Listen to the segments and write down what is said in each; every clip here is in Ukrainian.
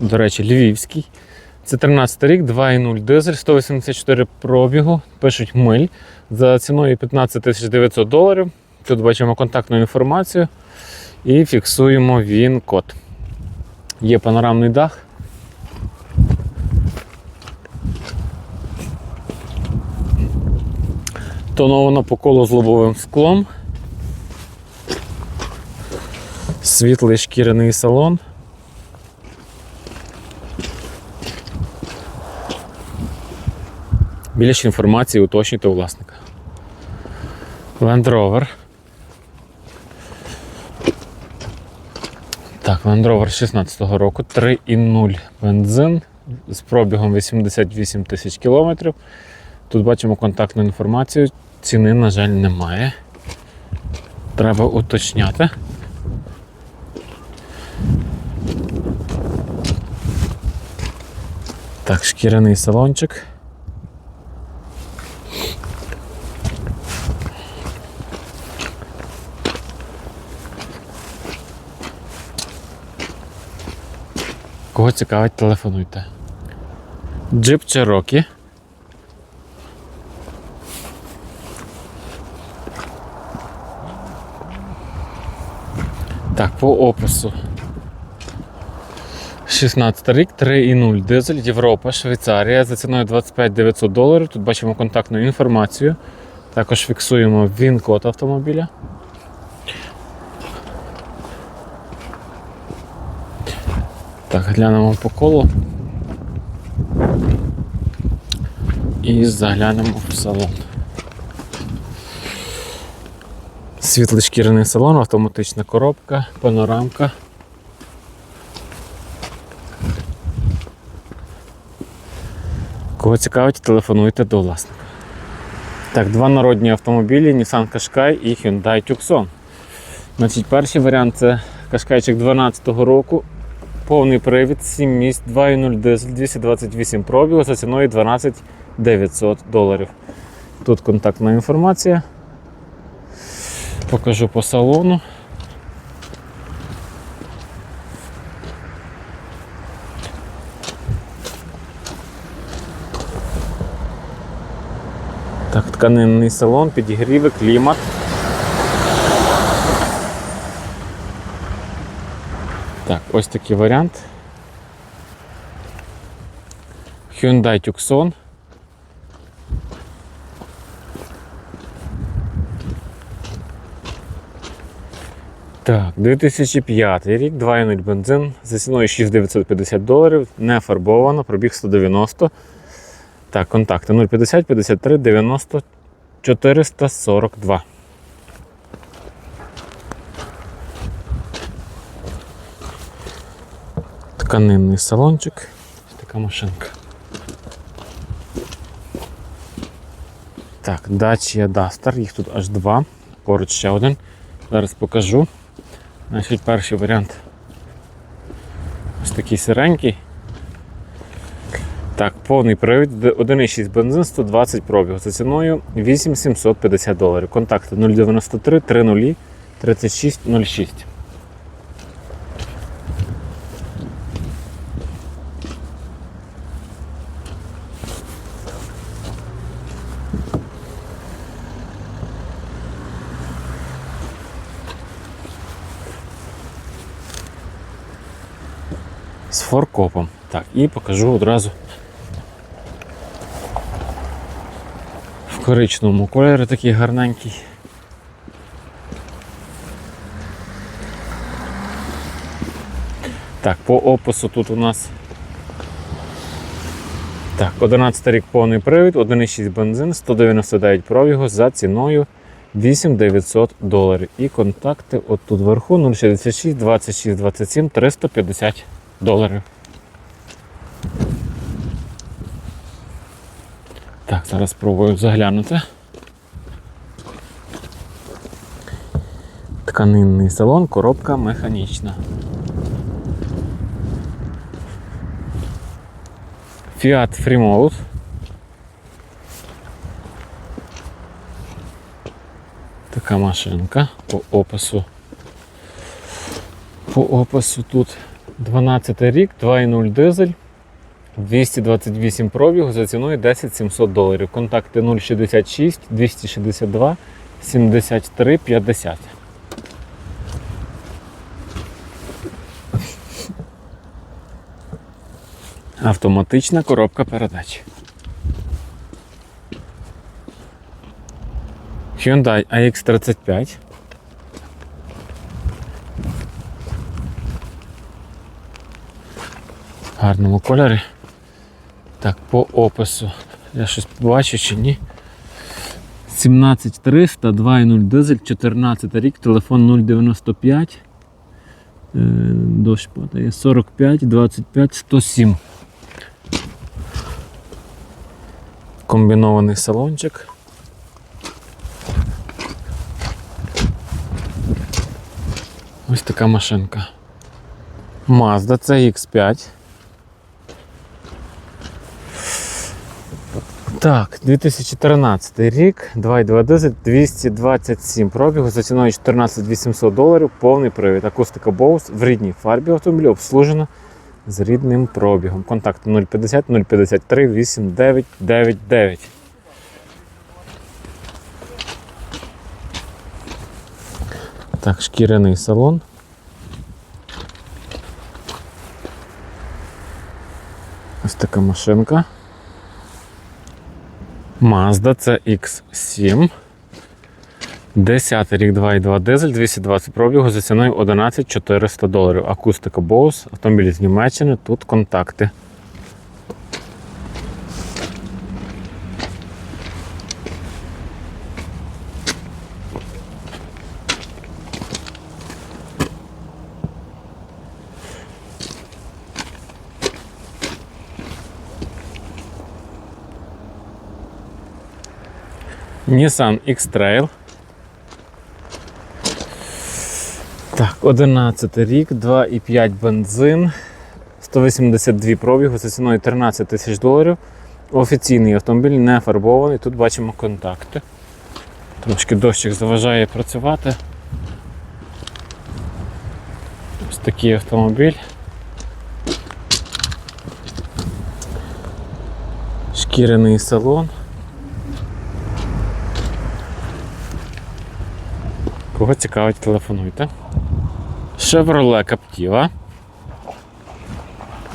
До речі, львівський. Це 13 рік, 2,0 дизель, 184 пробігу, пишуть миль за ціною 15 900 доларів. Тут бачимо контактну інформацію і фіксуємо він код. Є панорамний дах. Тоновано по колу з лобовим склом. Світлий шкіряний салон. Більше інформації уточнюйте у власника. Land Rover. Так, Land Rover 16-го року, 3,0 бензин з пробігом 88 тисяч кілометрів. Тут бачимо контактну інформацію. Ціни, на жаль, немає. Треба уточняти. Так, шкіряний салончик. Кого цікавить, телефонуйте. Джип Cherokee. Так, по опису. 16 рік, 3,0 дизель, Європа, Швейцарія за ціною 25 900 доларів. Тут бачимо контактну інформацію. Також фіксуємо він-код автомобіля. Так, глянемо по колу. І заглянемо в салон. Світлишкірний салон, автоматична коробка, панорамка. Кого цікавить, телефонуйте до власника. Так, два народні автомобілі Nissan Qashqai і Hyundai Tucson. Значить, перший варіант це Qashqaiчик 12 року. Повний привід, 7 місць, 2,0 дизель, 228 пробігу за ціною 12 900 доларів. Тут контактна інформація. Покажу по салону. Так, тканинний салон, підігріви, клімат. Так, ось такий варіант. Hyundai Tucson. Так, 2005 рік, 2,0 бензин за ціною 6950 доларів, не фарбовано, пробіг 190. Так, контакти 050 53 90 442. Тканинний салончик. Ось така машинка. Так, Dacia Duster, їх тут аж два. Поруч ще один. Зараз покажу. Значить, перший варіант. Ось такий сиренький. Так, повний привід, 1,6 бензин, 120 пробіг. За ціною 8750 доларів. Контакти 093 30 3606. З форкопом. Так, і покажу одразу в коричневому кольорі такий гарненький. Так, по опису тут у нас так, 11 рік повний привід, 1,6 бензин, 199 пробігу за ціною 8900 доларів. І контакти от тут вверху 066 26 27 350 доларів. Так, зараз спробую заглянути. Тканинний салон, коробка механічна. Fiat Freemode. Така машинка по опису. По опису тут 12 рік, 2.0 дизель, 228 пробігу за ціною 10 700 доларів. Контакти 066 262 73 50. Автоматична коробка передач. Hyundai AX35. Гарному кольорі. Так, по опису. Я щось бачу чи ні. 17300, 2.0 дизель, 14 рік, телефон 095. Е, Дощ падає 45, 25, 107. Комбінований салончик. Ось така машинка. Mazda CX5. Так, 2013 рік, 2,2 дизель, 227 пробігу за ціною 14 800 доларів, повний привід. Акустика Bose в рідній фарбі автомобіля обслужена з рідним пробігом. Контакти 050 053 8999. Так, шкіряний салон. Ось така машинка. Mazda CX7. 10 рік 2,2 дизель, 220 пробігу за ціною 11 400 доларів. Акустика Bose, автомобіль з Німеччини, тут контакти. Nissan X-Trail. Так, 11 рік, 2,5 бензин, 182 пробігу за ціною 13 тисяч доларів. Офіційний автомобіль не фарбований. Тут бачимо контакти. Трошки дощик заважає працювати. Ось такий автомобіль. Шкіряний салон. Кого цікавить, телефонуйте. Chevrolet Captiva.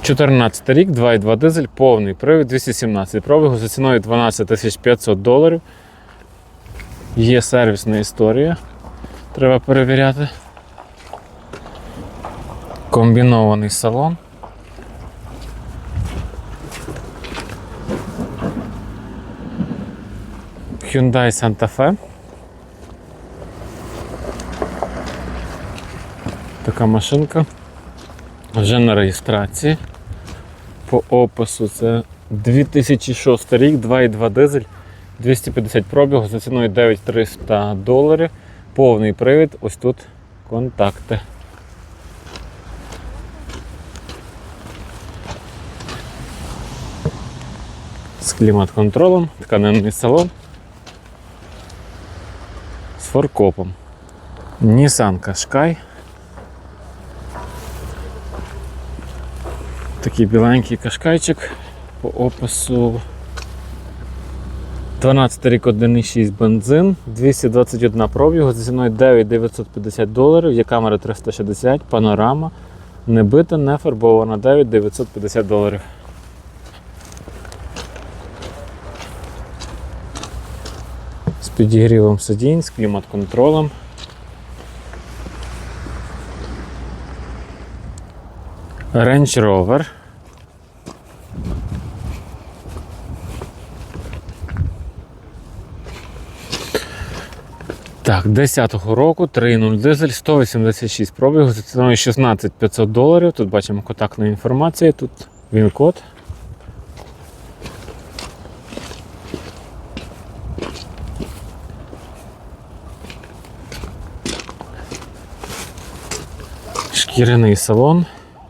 14 рік, 2,2 дизель, повний привід, 217 пробігу за ціною 12 500 доларів. Є сервісна історія. Треба перевіряти. Комбінований салон. Hyundai Santa Fe. Така машинка. Вже на реєстрації. По опису це 2006 рік, 2,2 дизель, 250 пробігу за ціною 9300 доларів. Повний привід. Ось тут контакти. З клімат-контролем, тканинний салон. З форкопом. Nissan Qashqai. Такий біленький кашкайчик по опису 12 рік 1,6 бензин, 221 пробігу, за ціною 9950 доларів, є камера 360, панорама, Не бита, не фарбована, 9950 доларів. З підігрівом сидінь, з клімат-контролем. Range Rover. Так, 10-го року 3.0 дизель, 186 пробігу, за ціною 16 500 доларів. Тут бачимо контактну інформацію, тут він код. Шкіряний салон,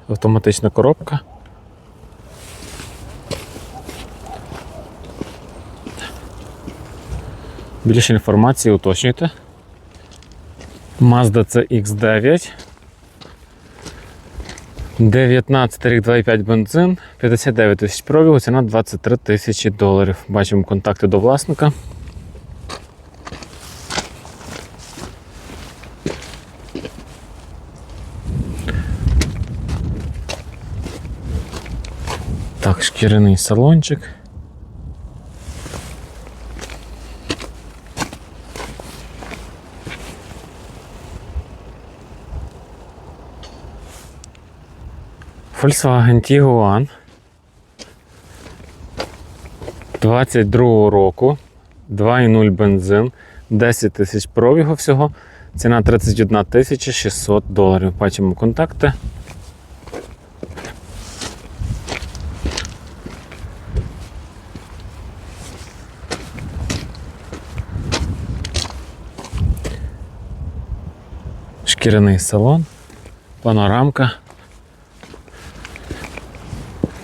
автоматична коробка. Більше інформації уточнюйте. Mazda CX9. 19 рік 2,5 бензин, 59 тисяч пробігу, ціна 23 тисячі доларів. Бачимо контакти до власника. Так, шкіряний салончик. Volkswagen Tiguan 22 року, 2,0 бензин, 10 тисяч пробігу всього, ціна 31 тисяча 600 доларів. Бачимо контакти. Шкіряний салон, панорамка.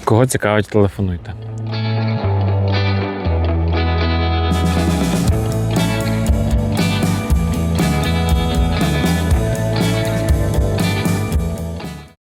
Кого цікавить, телефонуйте.